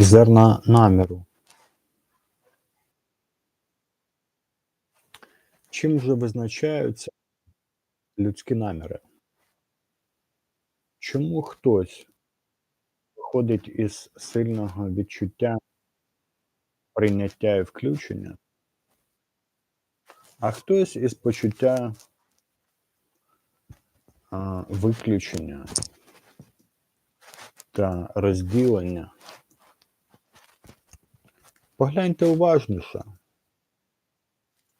Зерна наміру. Чим же визначаються людські наміри? Чому хтось виходить із сильного відчуття прийняття і включення, а хтось із почуття а, виключення та розділення? Погляньте уважніше.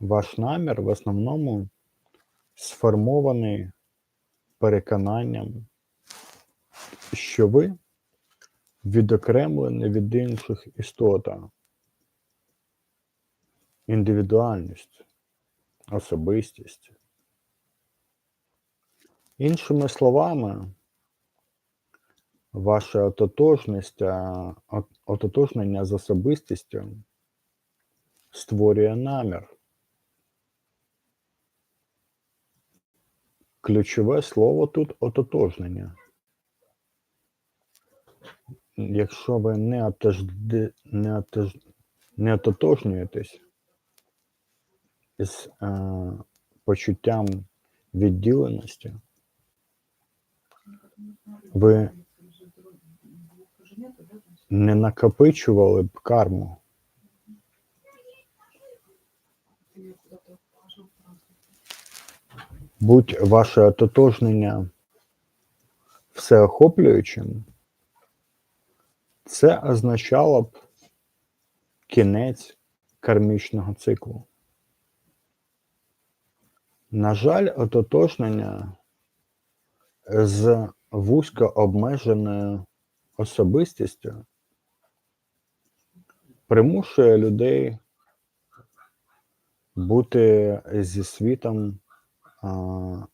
Ваш намір в основному сформований переконанням, що ви відокремлені від інших істота, індивідуальність, особистість. Іншими словами, ваше ототожність, ототожнення з особистістю створює намір. Ключове слово тут ототожнення. Якщо ви не, отожди, не, отож, не ототожнюєтесь з е, почуттям відділеності, ви не накопичували б карму. Будь ваше ототожнення всеохоплюючим, це означало б кінець кармічного циклу. На жаль, ототожнення з вузько обмеженою особистістю примушує людей бути зі світом а,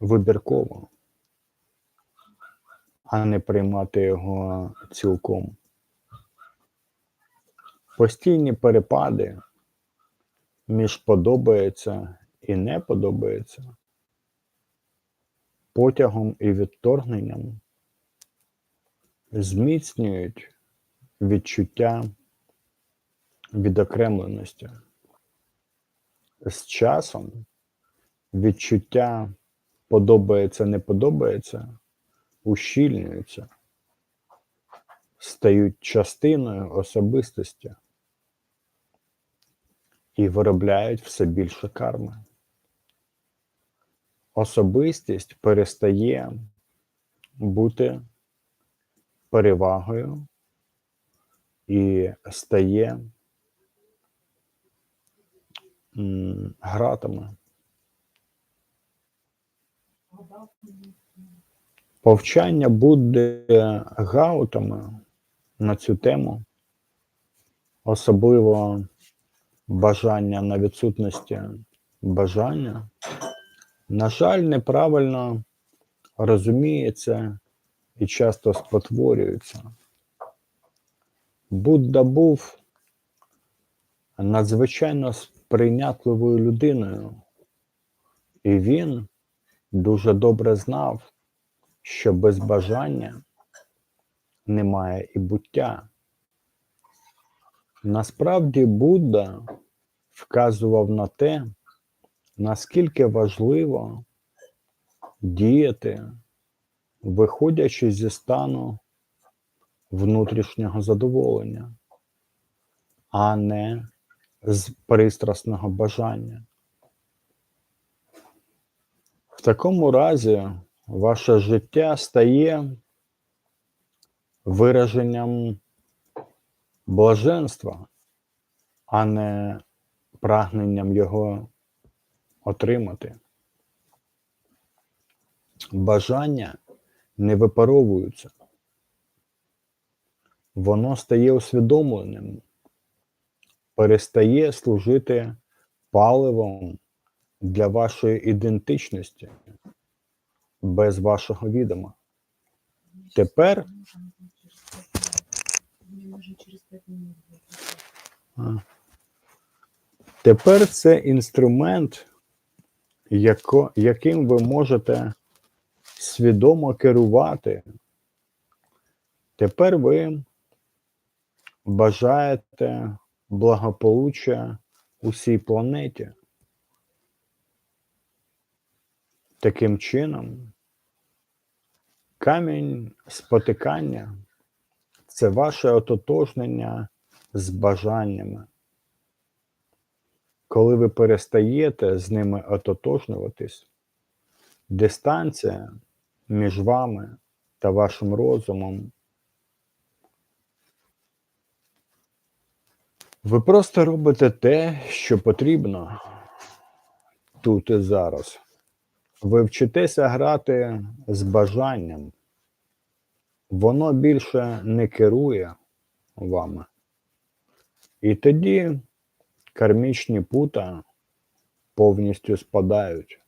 вибірково, а не приймати його цілком. Постійні перепади між подобається і не подобається, потягом і відторгненням зміцнюють відчуття відокремленості. З часом відчуття подобається, не подобається ущільнюються, стають частиною особистості і виробляють все більше карми. Особистість перестає бути перевагою і стає гратами. Повчання Будди Гаутами на цю тему, особливо бажання на відсутності бажання, на жаль, неправильно розуміється і часто спотворюється. Будда був надзвичайно сприйнятливою людиною, і він дуже добре знав, що без бажання немає і буття. Насправді Будда вказував на те, наскільки важливо діяти, виходячи зі стану внутрішнього задоволення, а не з пристрасного бажання. В такому разі ваше життя стає вираженням блаженства, а не прагненням його отримати. Бажання не випаровуються. Воно стає усвідомленим, перестає служити паливом для вашої ідентичності без вашого відома. Тепер. Тепер це інструмент, яко, яким ви можете свідомо керувати. Тепер ви бажаєте благополуччя усій планеті. Таким чином, камінь спотикання це ваше ототожнення з бажаннями. Коли ви перестаєте з ними ототожнюватись, дистанція між вами та вашим розумом. Ви просто робите те, що потрібно тут і зараз. Ви вчитеся грати з бажанням. Воно більше не керує вами. І тоді кармічні пута повністю спадають.